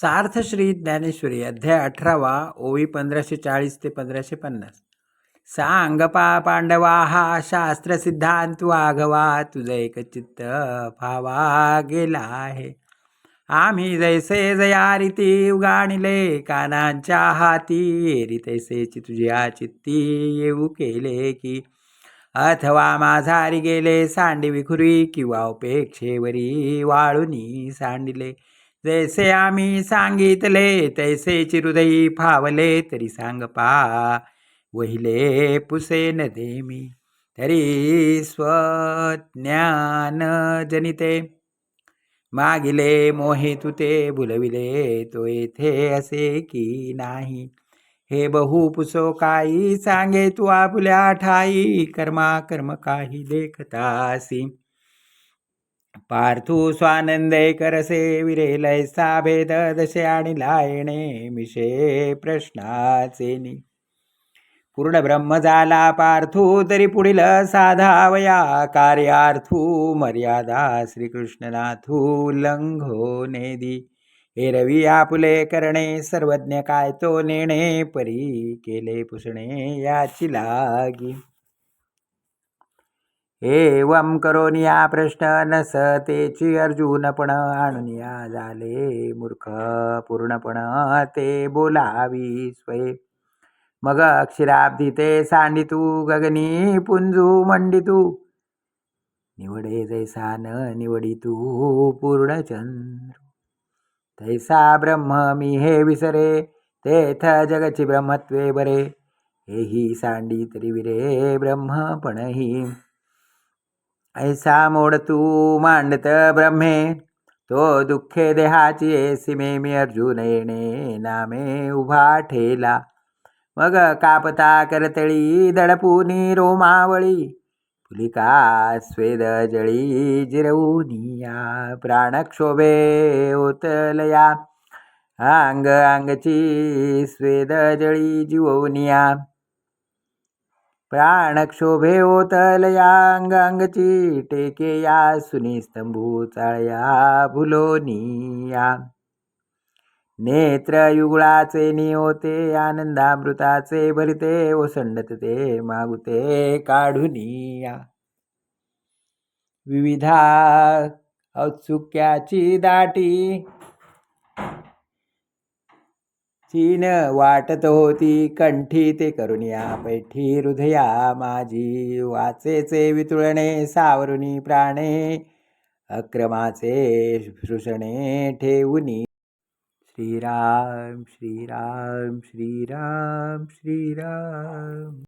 सार्थ श्री ज्ञानेश्वरी अध्याय अठरावा ओवी पंधराशे चाळीस ते पंधराशे पन्नास सांग पा पांडवा हा शास्त्र सिद्धांत वाघवा तुझं एक चित्त फावा गेला आहे. आम्ही जैसे जयारिती उगाणिले कानांच्या हाती एरी तैसेची तुझ्या चित्ती येऊ केले की. अथवा माझारी गेले सांडी विखुरी किंवा उपेक्षेवरी वाळूनी सांडिले. जैसे आम्ही सांगितले तैसे चिरुदयी फावले तरी सांग पा वहिले पुसे न दे मी तरी स्वज्ञान जनिते. मागिले मोहे तुते बुलविले तो येथे असे की नाही. हे बहु पुसो काही सांगे तू आपुल्या ठाई कर्मा कर्म काही देखतासी. पार्थू स्वानंदे करसे विरेलैसा भेद दशे आणि लायणे मिशे प्रश्नाचे पूर्ण ब्रह्म झाला पार्थू तरी पुढील साधावया कार्यार्थू मर्यादा श्रीकृष्णनाथू लंघो नेदी हे रवी आपुले करणे सर्वज्ञ काय तो नेणे परी केले पुसणे याची लागी. एवम करोनिया या प्रश्न नसतेची अर्जुन पण आणून या झाले मूर्ख. पूर्णपण ते बोलावी स्वये. मग अक्षराब्धी ते सांडितू गगनी पुंजू मंडितू. निवडे जैसा न निवडितू पूर्णचंद्र. तैसा ब्रह्म मी हे विसरे तेथ जगची ब्रह्मत्वे बरे. हेही सांडी तरी विरे ब्रह्मपणही ऐसा मोड तू मांडत ब्रह्मे तो दुःखे देहाची सीमे मी अर्जुन येणे नामे उभा ठेला. मग कापता करतळी दडपुनी रोमावळी फुलिका स्वेद जळी जिरवूनिया प्राणक्षोभे ओतलया. अंग अंगची स्वेद जळी जिवनिया प्राणक्षोभे ओतलया अंगांगची टेके या सुनी स्तंभू चाळया भुलोनिया. नेत्र युगळाचे निओते आनंदामृताचे भरिते ओसंडत ते मागुते काढुनिया. विविधा औत्सुक्याची दाटी तीन वाटत होती कंठी ते करुनिया पैठी हृदया माझी. वाचेचे वितुळणे सावरुनी प्राणे अक्रमाचे शृषणे ठेवुनी. श्रीराम श्रीराम श्रीराम श्रीराम.